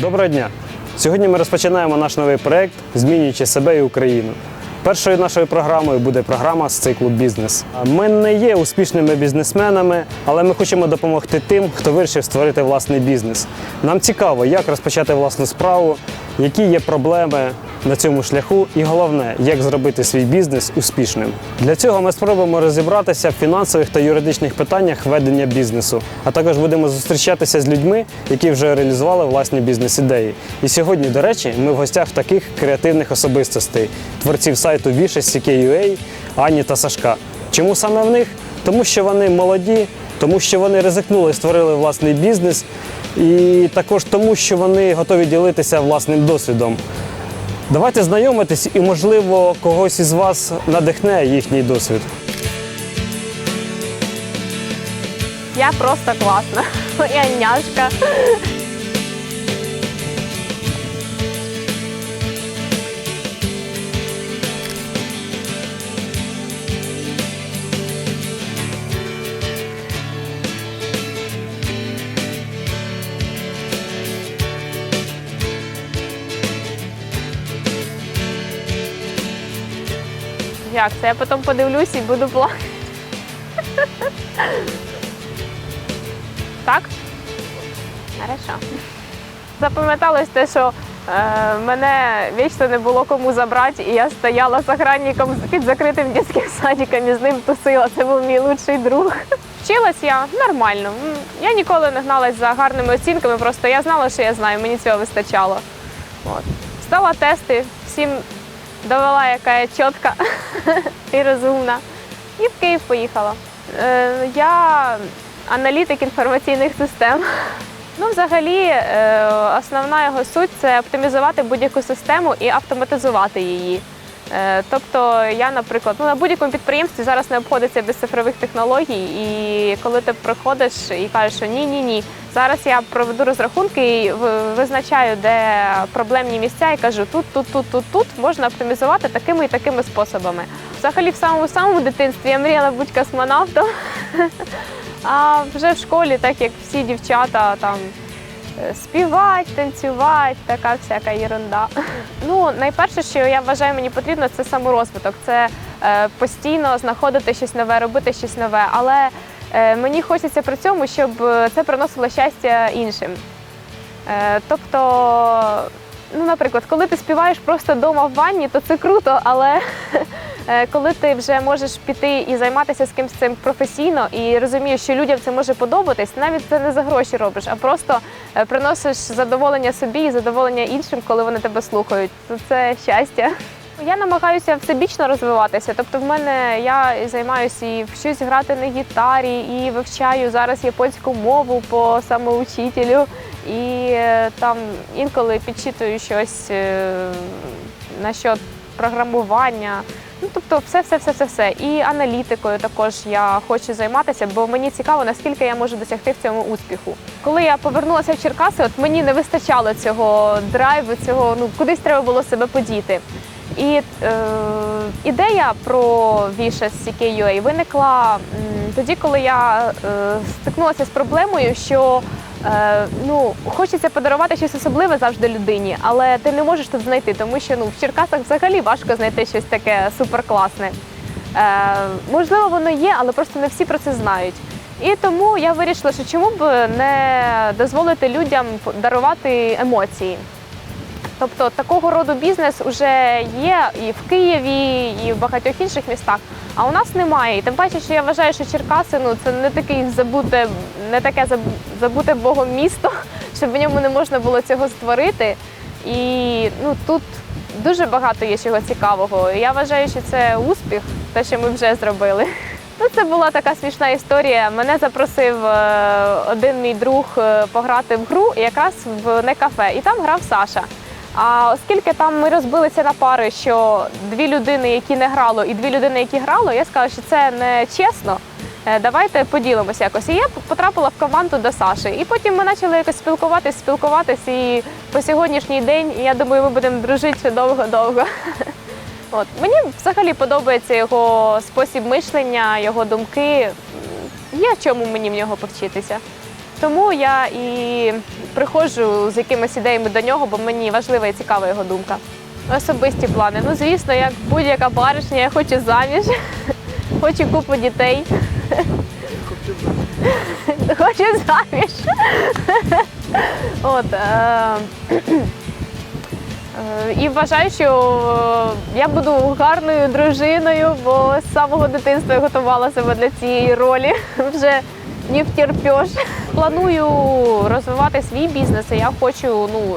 Доброго дня! Сьогодні ми розпочинаємо наш новий проект Змінюючи себе і Україну. Першою нашою програмою буде програма з циклу Бізнес. Ми не є успішними бізнесменами, але ми хочемо допомогти тим, хто вирішив створити власний бізнес. Нам цікаво, як розпочати власну справу, які є проблеми на цьому шляху, і головне, як зробити свій бізнес успішним. Для цього ми спробуємо розібратися в фінансових та юридичних питаннях ведення бізнесу, а також будемо зустрічатися з людьми, які вже реалізували власні бізнес-ідеї. І сьогодні, до речі, ми в гостях таких креативних особистостей, творців сайту Wishes.CK.UA, Ані та Сашка. Чому саме в них? Тому що вони молоді, тому що вони ризикнули і створили власний бізнес, і також тому, що вони готові ділитися власним досвідом. Давайте знайомитись і, можливо, когось із вас надихне їхній досвід. Я просто класна. Я няшка. Як це? Я потім подивлюсь і буду плакати. Так? Хорошо. Запам'яталось те, що е, мене вічно не було кому забрати, і я стояла з охранником під закритим дитячим садиком і з ним тусила. Це був мій лучший друг. Вчилась я нормально. Я ніколи не гналась за гарними оцінками, просто я знала, що я знаю, мені цього вистачало. От. Стала тести, всім довела, яка я чітка і розумна. І в Київ поїхала. Е, я аналітик інформаційних систем. Ну, взагалі, е, основна його суть це оптимізувати будь-яку систему і автоматизувати її. Е, Тобто я, наприклад, ну, на будь-якому підприємстві зараз не обходиться без цифрових технологій, і коли ти приходиш і кажеш, що ні, ні, ні, зараз я проведу розрахунки і визначаю, де проблемні місця, і кажу, тут, тут, тут, тут, тут можна оптимізувати такими і такими способами. Взагалі, в самому самому дитинстві я мріяла бути космонавтом. А вже в школі, так як всі дівчата там співати, танцювати, така всяка єрунда. Ну, найперше, що я вважаю, мені потрібно, це саморозвиток. Це е, постійно знаходити щось нове, робити щось нове. Але е, мені хочеться при цьому, щоб е, це приносило щастя іншим. Е, тобто, ну, наприклад, коли ти співаєш просто вдома в ванні, то це круто, але е, коли ти вже можеш піти і займатися з кимось цим професійно і розумієш, що людям це може подобатись, навіть це не за гроші робиш, а просто е, приносиш задоволення собі і задоволення іншим, коли вони тебе слухають, то це щастя. Я намагаюся всебічно розвиватися. Тобто, в мене я займаюся і вчусь грати на гітарі, і вивчаю зараз японську мову по самоучителю, і е, там інколи підчитую щось е, на програмування. Ну, тобто, все, все, все, все, все. І аналітикою також я хочу займатися, бо мені цікаво, наскільки я можу досягти в цьому успіху. Коли я повернулася в Черкаси, от мені не вистачало цього драйву, цього ну кудись треба було себе подіти. І е, ідея про з CK.UA виникла тоді, коли я е, стикнулася з проблемою, що е, ну, хочеться подарувати щось особливе завжди людині, але ти не можеш тут знайти, тому що ну, в Черкасах взагалі важко знайти щось таке суперкласне. Е, можливо, воно є, але просто не всі про це знають. І тому я вирішила, що чому б не дозволити людям дарувати емоції. Тобто такого роду бізнес вже є і в Києві, і в багатьох інших містах. А у нас немає. І тим паче, що я вважаю, що Черкаси ну це не такий забуте, не таке заб- забуте Богом місто, щоб в ньому не можна було цього створити. І ну тут дуже багато є чого цікавого. І я вважаю, що це успіх, те, що ми вже зробили. Ну, це була така смішна історія. Мене запросив е, один мій друг е, пограти в гру, якраз в не кафе, і там грав Саша. А оскільки там ми розбилися на пари, що дві людини, які не грало, і дві людини, які грало, я сказала, що це не чесно. Е, Давайте поділимося якось. І я потрапила в команду до Саші. І потім ми почали якось спілкуватись, спілкуватись. І по сьогоднішній день я думаю, ми будемо дружити довго-довго. От мені взагалі подобається його спосіб мишлення, його думки. Є чому мені в нього повчитися. Тому я і приходжу з якимись ідеями до нього, бо мені важлива і цікава його думка. Особисті плани. Ну, звісно, як будь-яка баришня, я хочу заміж, хочу купу дітей. Хочу заміж. От, е, Е, І вважаю, що я буду гарною дружиною, бо з самого дитинства я готувала себе для цієї ролі. Вже не втерпеш. Планую розвивати свій бізнес. і Я хочу ну,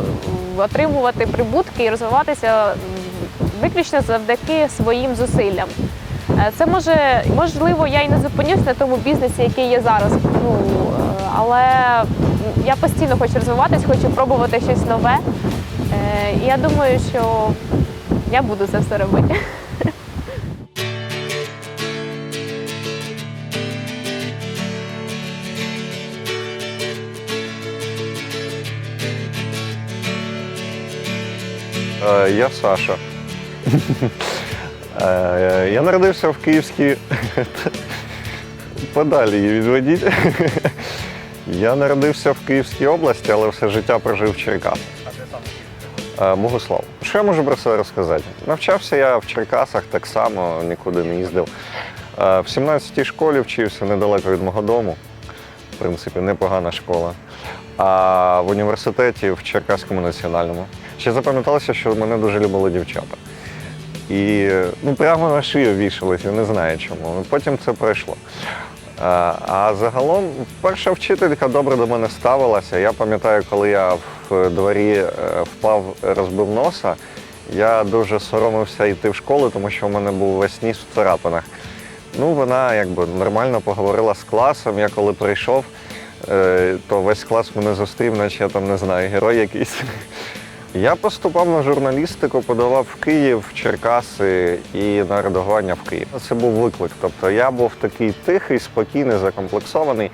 отримувати прибутки і розвиватися виключно завдяки своїм зусиллям. Е, Це може, можливо, я і не зупинюсь на тому бізнесі, який є зараз. Ну, е, але я постійно хочу розвиватись, хочу пробувати щось нове. Е, І я думаю, що я буду це все робити. Я Саша. Е, Я народився в Київській. Подалі її відведіть. Я народився в Київській області, але все життя прожив в Черкасах. Е, Богослав. Що я можу про це розказати? Навчався я в Черкасах так само, нікуди не їздив. Е, В 17-й школі вчився недалеко від мого дому. В принципі, непогана школа. А в університеті в Черкаському національному. Ще запам'яталося, що мене дуже любили дівчата. І ну, прямо на шию вішались, я не знаю чому. Потім це пройшло. А, а загалом перша вчителька добре до мене ставилася. Я пам'ятаю, коли я в дворі е, впав, розбив носа, я дуже соромився йти в школу, тому що в мене був весь ніс в царапинах. Ну, вона якби нормально поговорила з класом. Я коли прийшов, е, то весь клас мене зустрів, наче я там не знаю, герой якийсь. Я поступав на журналістику, подавав в Київ, Черкаси і на редагування в Київ. Це був виклик. Тобто я був такий тихий, спокійний, закомплексований.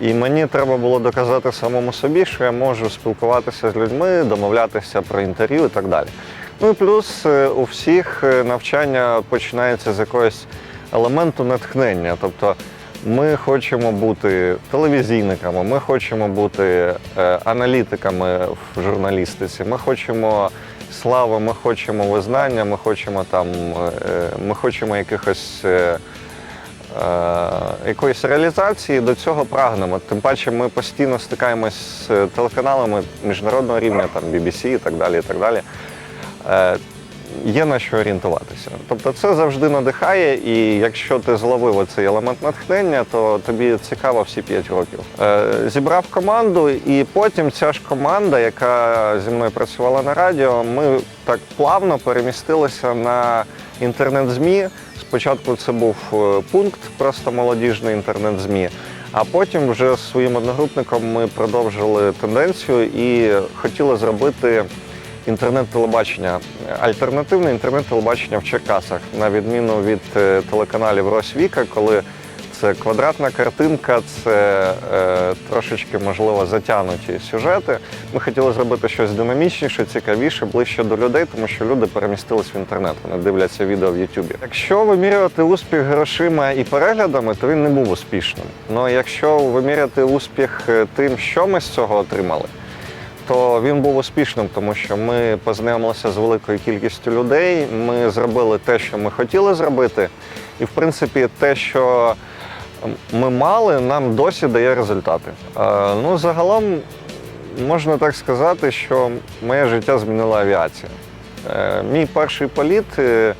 І мені треба було доказати самому собі, що я можу спілкуватися з людьми, домовлятися про інтерв'ю і так далі. Ну і плюс е, у всіх е, навчання починається з якогось елементу натхнення. Тобто ми хочемо бути телевізійниками, ми хочемо бути е, аналітиками в журналістиці, ми хочемо слави, ми хочемо визнання, ми хочемо там, е, ми хочемо якихось. е, якоїсь реалізації до цього прагнемо. Тим паче ми постійно стикаємось з телеканалами міжнародного рівня, там BBC і так далі. І так далі. Є на що орієнтуватися. Тобто це завжди надихає, і якщо ти зловив цей елемент натхнення, то тобі цікаво всі 5 років. Е, зібрав команду, і потім ця ж команда, яка зі мною працювала на радіо, ми так плавно перемістилися на інтернет-ЗМІ. Спочатку це був е, пункт, просто молодіжний інтернет-ЗМІ. А потім вже з своїм одногрупником ми продовжили тенденцію і хотіли зробити інтернет-телебачення, альтернативне інтернет-телебачення в Черкасах, на відміну від е, телеканалів Росвіка, коли це квадратна картинка, це е, трошечки можливо затягнуті сюжети. Ми хотіли зробити щось динамічніше, цікавіше, ближче до людей, тому що люди перемістились в інтернет, вони дивляться відео в Ютубі. Якщо вимірювати успіх грошима і переглядами, то він не був успішним. Але якщо виміряти успіх е, тим, що ми з цього отримали, то він був успішним, тому що ми познайомилися з великою кількістю людей. Ми зробили те, що ми хотіли зробити, і в принципі, те, що ми мали, нам досі дає результати. Е, Ну, загалом можна так сказати, що моє життя змінила авіація. Е, Мій перший політ. е,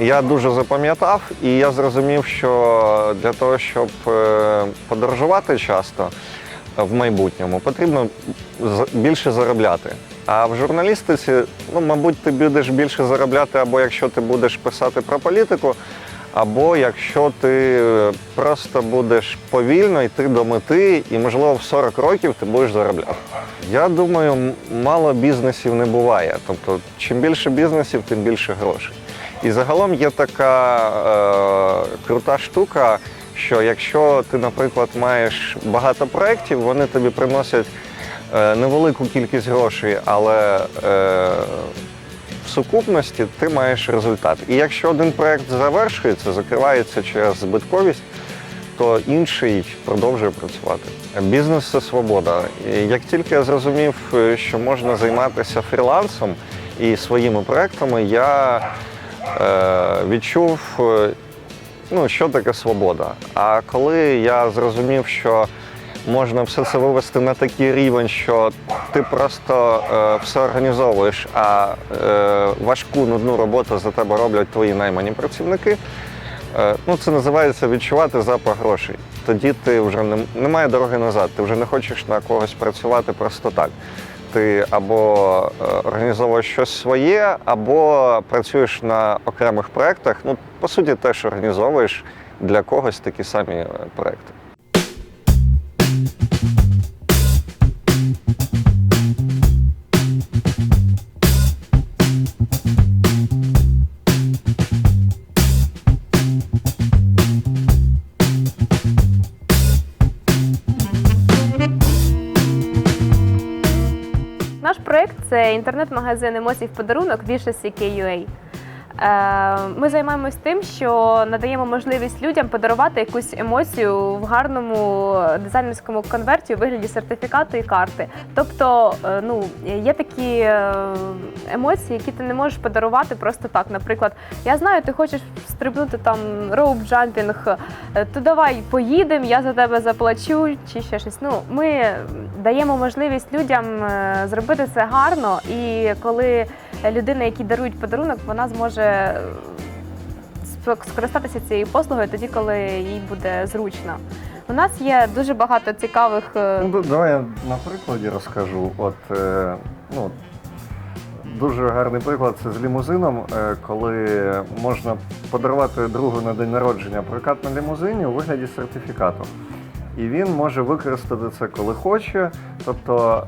Я дуже запам'ятав, і я зрозумів, що для того, щоб подорожувати часто, в майбутньому. Потрібно більше заробляти. А в журналістиці, ну, мабуть, ти будеш більше заробляти, або якщо ти будеш писати про політику, Або якщо ти просто будеш повільно йти до мети, і, можливо, в 40 років ти будеш заробляти. Я думаю, мало бізнесів не буває. Тобто, чим більше бізнесів, тим більше грошей. І загалом є така е, крута штука, що якщо ти, наприклад, маєш багато проєктів, вони тобі приносять е, невелику кількість грошей, але е, в сукупності ти маєш результат. І якщо один проєкт завершується, закривається через збитковість, то інший продовжує працювати. Бізнес це свобода. Як тільки я зрозумів, е, що можна займатися фрілансом і своїми проектами, я е, відчув, ну, що таке свобода. А коли я зрозумів, що можна все це вивести на такий рівень, що ти просто е, все організовуєш, а е, важку нудну роботу за тебе роблять твої наймані працівники. Е, Ну, це називається відчувати запах грошей. Тоді ти вже не немає дороги назад. Ти вже не хочеш на когось працювати просто так. Ти або е, організовуєш щось своє, або працюєш на окремих проєктах. Ну, по суті, теж організовуєш для когось такі самі проекти. проєкти. Інтернет-магазин емоцій в подарунок більше CK.ua. Е, Ми займаємось тим, що надаємо можливість людям подарувати якусь емоцію в гарному дизайнерському конверті у вигляді сертифікату і карти. Тобто, е, ну є такі е, емоції, які ти не можеш подарувати просто так. Наприклад, я знаю, ти хочеш стрибнути там роуп-джампінг, то давай поїдемо, я за тебе заплачу чи ще щось. Ну, ми даємо можливість людям зробити це гарно, і коли людина, якій дарують подарунок, вона зможе е, сп- скористатися цією послугою тоді, коли їй буде зручно. У нас є дуже багато цікавих. е, Ну, давай я на прикладі розкажу. От, е, ну, дуже гарний приклад це з лімузином, е, коли можна подарувати другу на день народження прокат на лімузині у вигляді сертифікату. І він може використати це коли хоче. Тобто,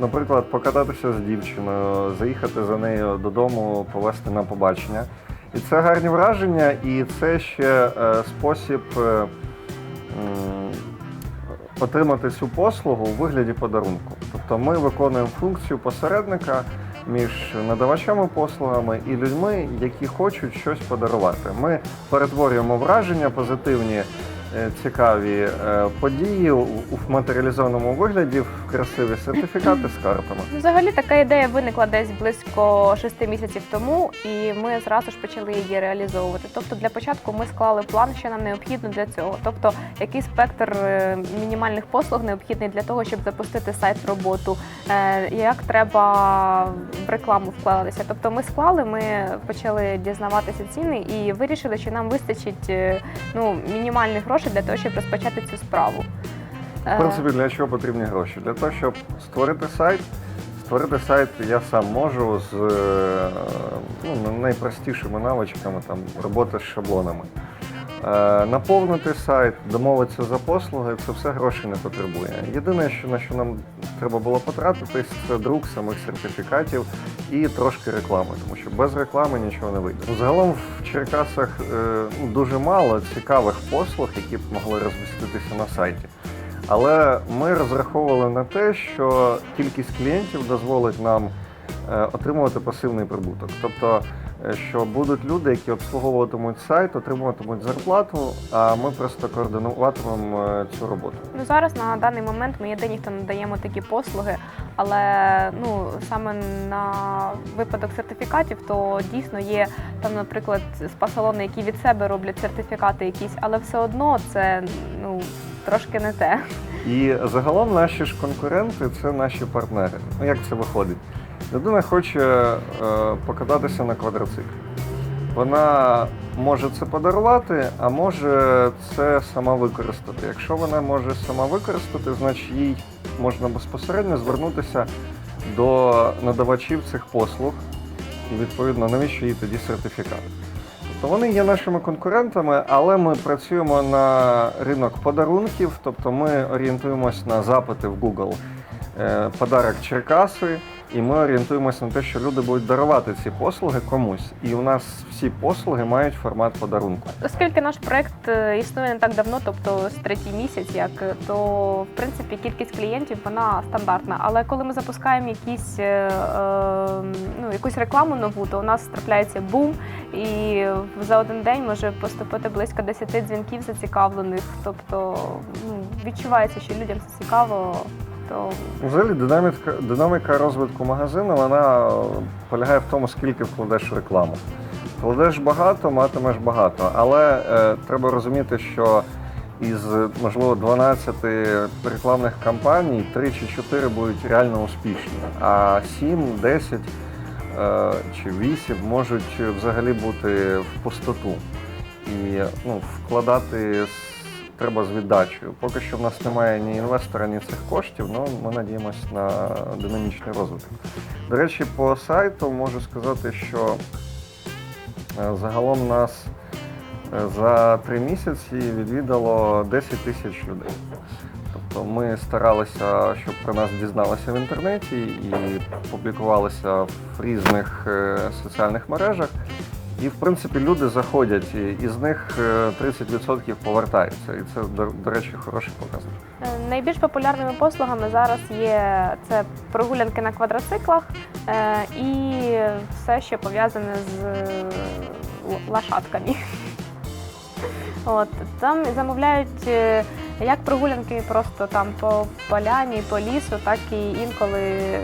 наприклад, покататися з дівчиною, заїхати за нею додому, повезти на побачення. І це гарні враження, і це ще е, спосіб. е, отримати цю послугу у вигляді подарунку. Тобто ми виконуємо функцію посередника між надавачами послугами і людьми, які хочуть щось подарувати. Ми перетворюємо враження позитивні. Е, Цікаві е, події у матеріалізованому вигляді в красиві сертифікати з картами. Взагалі така ідея виникла десь близько шести місяців тому, і ми зразу ж почали її реалізовувати. Тобто, для початку ми склали план, що нам необхідно для цього. Тобто, який спектр е, мінімальних послуг необхідний для того, щоб запустити сайт в роботу, як треба в рекламу вкладатися. Тобто, ми склали, ми почали дізнаватися ціни і вирішили, що нам вистачить ну мінімальних грошей для того, щоб розпочати цю справу. В принципі, для чого потрібні гроші? Для того, щоб створити сайт. Створити сайт я сам можу з е, ну, найпростішими навичками там, роботи з шаблонами. Е, Наповнити сайт, домовитися за послуги, це все грошей не потребує. Єдине, що на що нам треба було потратитись, це друк самих сертифікатів і трошки реклами, тому що без реклами нічого не вийде. Загалом в Черкасах е, ну, дуже мало цікавих послуг, які б могли розміститися на сайті. Але ми розраховували на те, що кількість клієнтів дозволить нам е, отримувати пасивний прибуток. Тобто, що будуть люди, які обслуговуватимуть сайт, отримуватимуть зарплату, а ми просто координуватимемо е, цю роботу. Ну зараз на даний момент ми єдині, хто надаємо такі послуги, але ну саме на випадок сертифікатів, то дійсно є там, наприклад, спа-салони, які від себе роблять сертифікати якісь, але все одно це ну трошки не те. І загалом наші ж конкуренти це наші партнери. Ну як це виходить? Людина хоче е, покататися на квадроциклі. Вона може це подарувати, а може це сама використати. Якщо вона може сама використати, значить їй можна безпосередньо звернутися до надавачів цих послуг. І відповідно, навіщо їй тоді сертифікат? Тобто вони є нашими конкурентами, але ми працюємо на ринок подарунків, тобто ми орієнтуємось на запити в Google. Е, Подарок Черкаси, і ми орієнтуємося на те, що люди будуть дарувати ці послуги комусь. І у нас всі послуги мають формат подарунку. Оскільки наш проект е, існує не так давно, тобто з третій місяць, як е, то в принципі кількість клієнтів вона стандартна. Але коли ми запускаємо якісь, е, е, ну, якусь рекламу нову, то у нас трапляється бум, і за один день може поступити близько 10 дзвінків зацікавлених. Тобто ну, відчувається, що людям це цікаво. То Взагалі динаміка, динаміка розвитку магазину вона полягає в тому, скільки вкладеш рекламу. Вкладеш багато, матимеш багато. Але е, треба розуміти, що із можливо 12 рекламних кампаній 3 чи 4 будуть реально успішні, а 7, 10 е, чи 8 можуть взагалі бути в пустоту. І ну, вкладати треба з віддачею. Поки що в нас немає ні інвестора, ні цих коштів, але ми надіємося на динамічний розвиток. До речі, по сайту можу сказати, що е, загалом нас е, за три місяці відвідало 10 тисяч людей. Тобто ми старалися, щоб про нас дізналися в інтернеті і публікувалися в різних е, соціальних мережах. І в принципі люди заходять, і із них е, 30% повертаються. І це, до, речі, хороший показник. Е, Найбільш популярними послугами зараз є це прогулянки на квадроциклах е, і все, що пов'язане з е, лошадками. От там замовляють е, як прогулянки просто там по поляні, по лісу, так і інколи,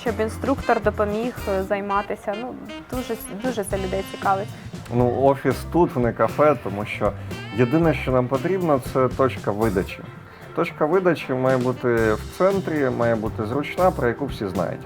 щоб інструктор допоміг е, займатися. Ну дуже дуже це людей цікавить. Ну, офіс тут, не кафе, тому що єдине, що нам потрібно, це точка видачі. Точка видачі має бути в центрі, має бути зручна, про яку всі знають.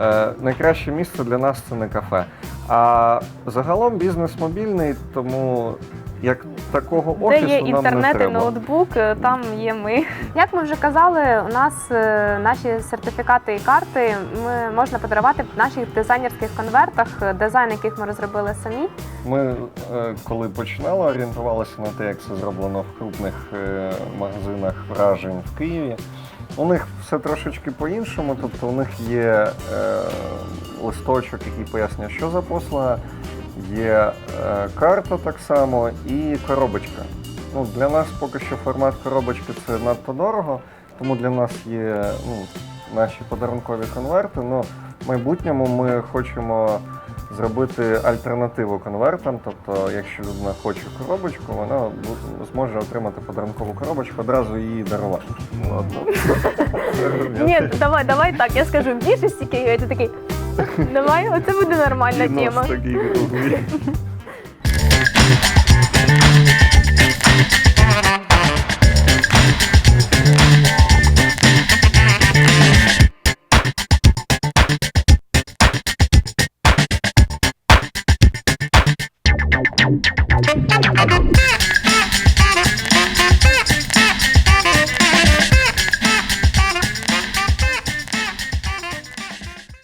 Е, найкраще місце для нас це не кафе. А загалом бізнес мобільний, тому як такого Де офісу є нам не інтернет і ноутбук, е, там є ми. Як ми вже казали, у нас е, наші сертифікати і карти ми можна подарувати в наших дизайнерських конвертах, е, дизайн яких ми розробили самі. Ми, коли починали, орієнтувалися на те, як це зроблено в крупних магазинах вражень в Києві. У них все трошечки по-іншому, тобто у них є листочок, який пояснює, що за послуга, є е, карта так само і коробочка. Ну, для нас поки що формат коробочки це надто дорого, тому для нас є ну, наші подарункові конверти. Но в майбутньому ми хочемо зробити альтернативу конвертам. Тобто, якщо людина хоче коробочку, вона зможе отримати подарункову коробочку, одразу її дарувати. Ладно. Ні, давай, давай так. Я скажу в більшості Києва, ти такий. Давай, оце буде нормальна тема.